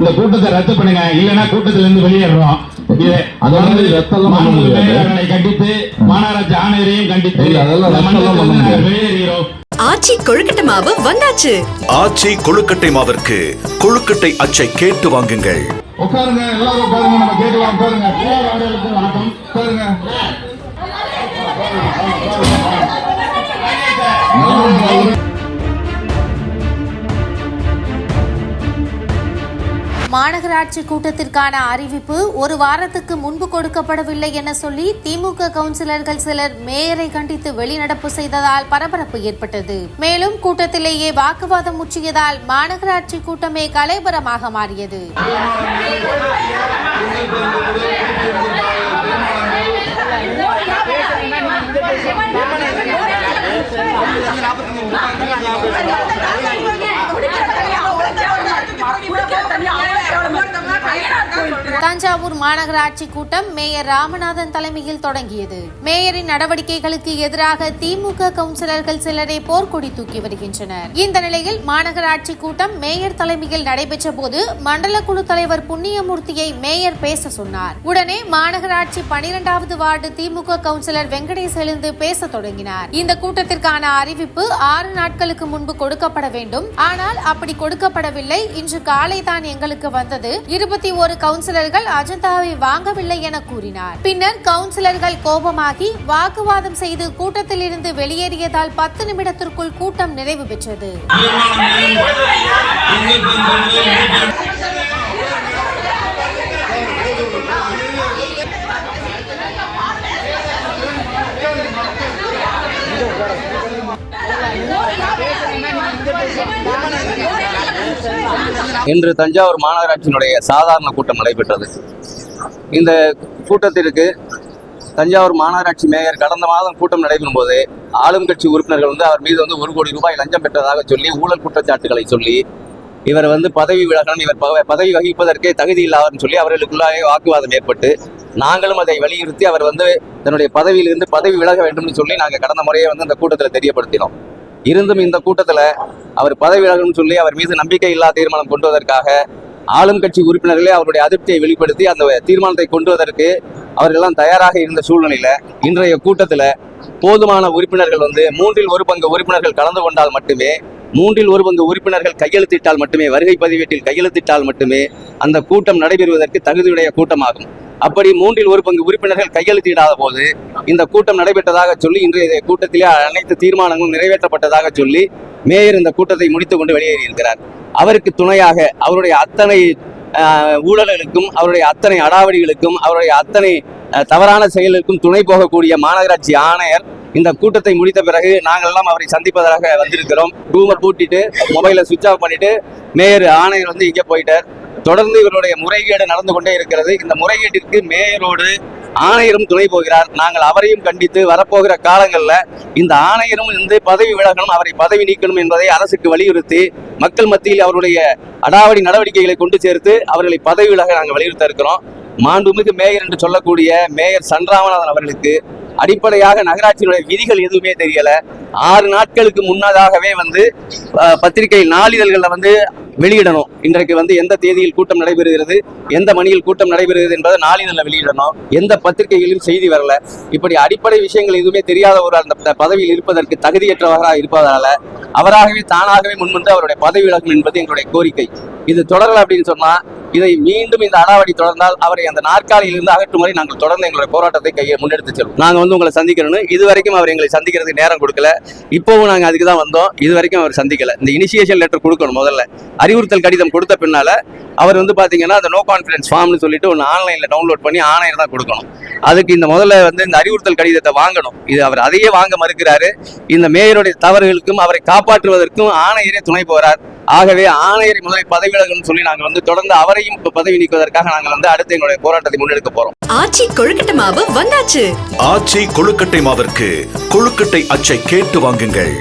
இந்த கூட்டத்தை ரத்து பண்ணுங்க. இல்லைன்னா கூட்டத்துல இருந்து வெளியேறோம். இது அது வந்து ரத்தம்லாம் பண்ண மாண்புமிகு முடியாது. மேயர்களை கண்டித்து மாநகராட்சி ஆணையரையும் கண்டித்து. வெளியேறுகிறோம். ஆச்சி கொழுக்கட்டை மாவு வந்தாச்சு. ஆச்சி கொழுக்கட்டை மாவிற்கு கொழுக்கட்டை அச்சை கேட்டு வாங்குங்கள். உட்காருங்க எல்லாரும் உட்காருங்க நம்ம கேட்கலாம். உட்காருங்க. எல்லாரும் ஆடைகளுக்கும் வணக்கம். உட்காருங்க. மாநகராட்சி கூட்டத்திற்கான அறிவிப்பு ஒரு வாரத்துக்கு முன்பு கொடுக்கப்படவில்லை என சொல்லி திமுக கவுன்சிலர்கள் சிலர் மேயரை கண்டித்து வெளிநடப்பு செய்ததால் பரபரப்பு ஏற்பட்டது. மேலும் கூட்டத்திலேயே வாக்குவாதம் முற்றியதால் மாநகராட்சி கூட்டமே கலைபரமாக மாறியது. go to my தஞ்சாவூர் மாநகராட்சி கூட்டம் மேயர் ராமநாதன் தலைமையில் தொடங்கியது. மேயரின் நடவடிக்கைகளுக்கு எதிராக திமுக கவுன்சிலர்கள் சிலரே போர்க்கொடி தூக்கி வருகின்றனர். இந்த நிலையில் மாநகராட்சி கூட்டம் மேயர் தலைமையில் நடைபெற்ற போது மண்டல குழு தலைவர் புண்ணியமூர்த்தியை மேயர் பேச சொன்னார். உடனே மாநகராட்சி பனிரெண்டாவது வார்டு திமுக கவுன்சிலர் வெங்கடேஷ் எழுந்து பேச தொடங்கினார். இந்த கூட்டத்திற்கான அறிவிப்பு ஆறு நாட்களுக்கு முன்பு கொடுக்கப்பட வேண்டும். ஆனால் அப்படி கொடுக்கப்படவில்லை. இன்று காலை தான் எங்களுக்கு வந்தது. இருபத்தி ஒரு கவுன்சிலர்கள் அஜந்தாவை வாங்கவில்லை என கூறினார். பின்னர் கவுன்சிலர்கள் கோபமாகி வாக்குவாதம் செய்து கூட்டத்தில் இருந்து வெளியேறியதால் பத்து நிமிடத்திற்குள் கூட்டம் நிறைவு பெற்றது. இன்று தஞ்சாவூர் மாநகராட்சியினுடைய சாதாரண கூட்டம் நடைபெற்றது. இந்த கூட்டத்திற்கு தஞ்சாவூர் மாநகராட்சி மேயர் கடந்த மாதம் கூட்டம் நடைபெறும் போது ஆளும் கட்சி உறுப்பினர்கள் வந்து அவர் மீது வந்து ஒரு கோடி ரூபாய் லஞ்சம் பெற்றதாக சொல்லி ஊழல் குற்றச்சாட்டுகளை சொல்லி இவர் வந்து பதவி விலகணும் இவர் பக- பதவி வகிப்பதற்கே தகுதி இல்லாதன்னு சொல்லி அவர்களுக்குள்ளாகவே வாக்குவாதம் ஏற்பட்டு நாங்களும் அதை வலியுறுத்தி அவர் வந்து தன்னுடைய பதவியிலிருந்து பதவி விலக வேண்டும்னு சொல்லி நாங்கள் கடந்த முறையை வந்து அந்த கூட்டத்தில் தெரியப்படுத்தினோம். இருந்தும் இந்த கூட்டத்தில் அவர் பதவி விலகணும்னு சொல்லி அவர் மீது நம்பிக்கை இல்லா தீர்மானம் கொண்டு வருவதற்காக ஆளும் கட்சி உறுப்பினர்களே அவருடைய அதிருப்தியை வெளிப்படுத்தி அந்த தீர்மானத்தை கொண்டு வருவதற்கு அவர்களெல்லாம் தயாராக இருந்த சூழ்நிலையில் இன்றைய கூட்டத்தில் போதுமான உறுப்பினர்கள் வந்து மூன்றில் ஒரு பங்கு உறுப்பினர்கள் கலந்து கொண்டால் மட்டுமே மூன்றில் ஒரு பங்கு உறுப்பினர்கள் கையெழுத்திட்டால் மட்டுமே வருகை பதிவேட்டில் கையெழுத்திட்டால் மட்டுமே அந்த கூட்டம் நடைபெறுவதற்கு தகுதியுடைய கூட்டமாகும். அப்படி மூன்றில் ஒரு பங்கு உறுப்பினர்கள் கையெழுத்திடாத போது இந்த கூட்டம் நடைபெற்றதாக சொல்லி இன்றைய கூட்டத்திலே அனைத்து தீர்மானங்களும் நிறைவேற்றப்பட்டதாக சொல்லி மேயர் இந்த கூட்டத்தை முடித்துக் கொண்டு வெளியேறியிருக்கிறார். அவருக்கு துணையாக அவருடைய அத்தனை ஊழல்களுக்கும் அவருடைய அத்தனை அடாவடிகளுக்கும் அவருடைய அத்தனை தவறான செயலுக்கும் துணை போகக்கூடிய மாநகராட்சி ஆணையர் இந்த கூட்டத்தை முடித்த பிறகு நாங்கள் எல்லாம் அவரை சந்திப்பதாக வந்திருக்கிறோம். ரூமை பூட்டிட்டு மொபைலை சுவிட்ச் ஆஃப் பண்ணிட்டு மேயர் ஆணையர் வந்து இங்கே போயிட்டார். தொடர்ந்து இவருடைய முறைகேடு நடந்து கொண்டே இருக்கிறது. இந்த முறைகேட்டிற்கு மேயரோடு ஆணையரும் துணை போகிறார். நாங்கள் அவரையும் கண்டித்து வரப்போகிற காலங்களில் இந்த ஆணையரும் இருந்து பதவி விலகணும் அவரை பதவி நீக்கணும் என்பதை அரசுக்கு வலியுறுத்தி மக்கள் மத்தியில் அவருடைய அடாவடி நடவடிக்கைகளை கொண்டு சேர்த்து அவர்களை பதவி விலக நாங்கள் வலியுறுத்த இருக்கிறோம். மாண்புமிகு மேயர் என்று சொல்லக்கூடிய மேயர் சன்ராமநாதன் அவர்களுக்கு அடிப்படையாக நகராட்சியினுடைய விதிகள் எதுவுமே தெரியல. ஆறு நாட்களுக்கு முன்னதாகவே வந்து பத்திரிகை நாளிதழ்களில் வந்து வெளியிடணும். இன்றைக்கு வந்து எந்த தேதியில் கூட்டம் நடைபெறுகிறது எந்த மணியில் கூட்டம் நடைபெறுகிறது என்பதை நாளிதழில் வெளியிடணும். எந்த பத்திரிகைகளிலும் செய்தி வரல. இப்படி அடிப்படை விஷயங்கள் எதுவுமே தெரியாத ஒரு அந்த பதவியில் இருப்பதற்கு தகுதியற்றவராக இருப்பதால அவராகவே தானாகவே முன்வந்து அவருடைய பதவி விலகும் என்பது எங்களுடைய கோரிக்கை. இது தொடரல அப்படின்னு சொன்னா இதை மீண்டும் இந்த அடாவடி தொடர்ந்தால் அவரை அந்த நாற்காலியில் இருந்து அகற்றும் வரை நாங்கள் தொடர்ந்து எங்களுடைய போராட்டத்தை கையை முன்னெடுத்து செல்வோம். நாங்கள் வந்து உங்களை சந்திக்கணும்னு இது வரைக்கும் அவர் எங்களை சந்திக்கிறதுக்கு நேரம் கொடுக்கல. இப்போவும் நாங்கள் அதுக்கு தான் வந்தோம். இது வரைக்கும் அவர் சந்திக்கல. இந்த இனிஷியேஷன் லெட்டர் கொடுக்கணும் முதல்ல. அறிவுறுத்தல் கடிதம் கொடுத்த பின்னால அவர் வந்து பாத்தீங்கன்னா அந்த நோ கான்ஃபிடன்ஸ் ஃபார்ம்னு சொல்லிட்டு ஒன்று ஆன்லைன்ல டவுன்லோட் பண்ணி ஆணையர் தான் கொடுக்கணும். அதுக்கு இந்த முதல்ல வந்து இந்த அறிவுறுத்தல் கடிதத்தை வாங்கணும். இது அவர் அதையே வாங்க மறுக்கிறாரு. இந்த மேயருடைய தவறுகளுக்கும் அவரை காப்பாற்றுவதற்கும் ஆணையரே துணை போறார். ஆகவே ஆணையரை முதலில் பதவி விலகணும்னு சொல்லி நாங்கள் வந்து தொடர்ந்து அவரையும் பதவி நீக்குவதற்காக நாங்கள் வந்து அடுத்து எங்களுடைய போராட்டத்தை முன்னெடுக்க போறோம். ஆச்சி கொழுக்கட்டை மாவு வந்தாச்சு. ஆச்சி கொழுக்கட்டை மாவிற்கு கொழுக்கட்டை அச்சை கேட்டு வாங்குங்கள்.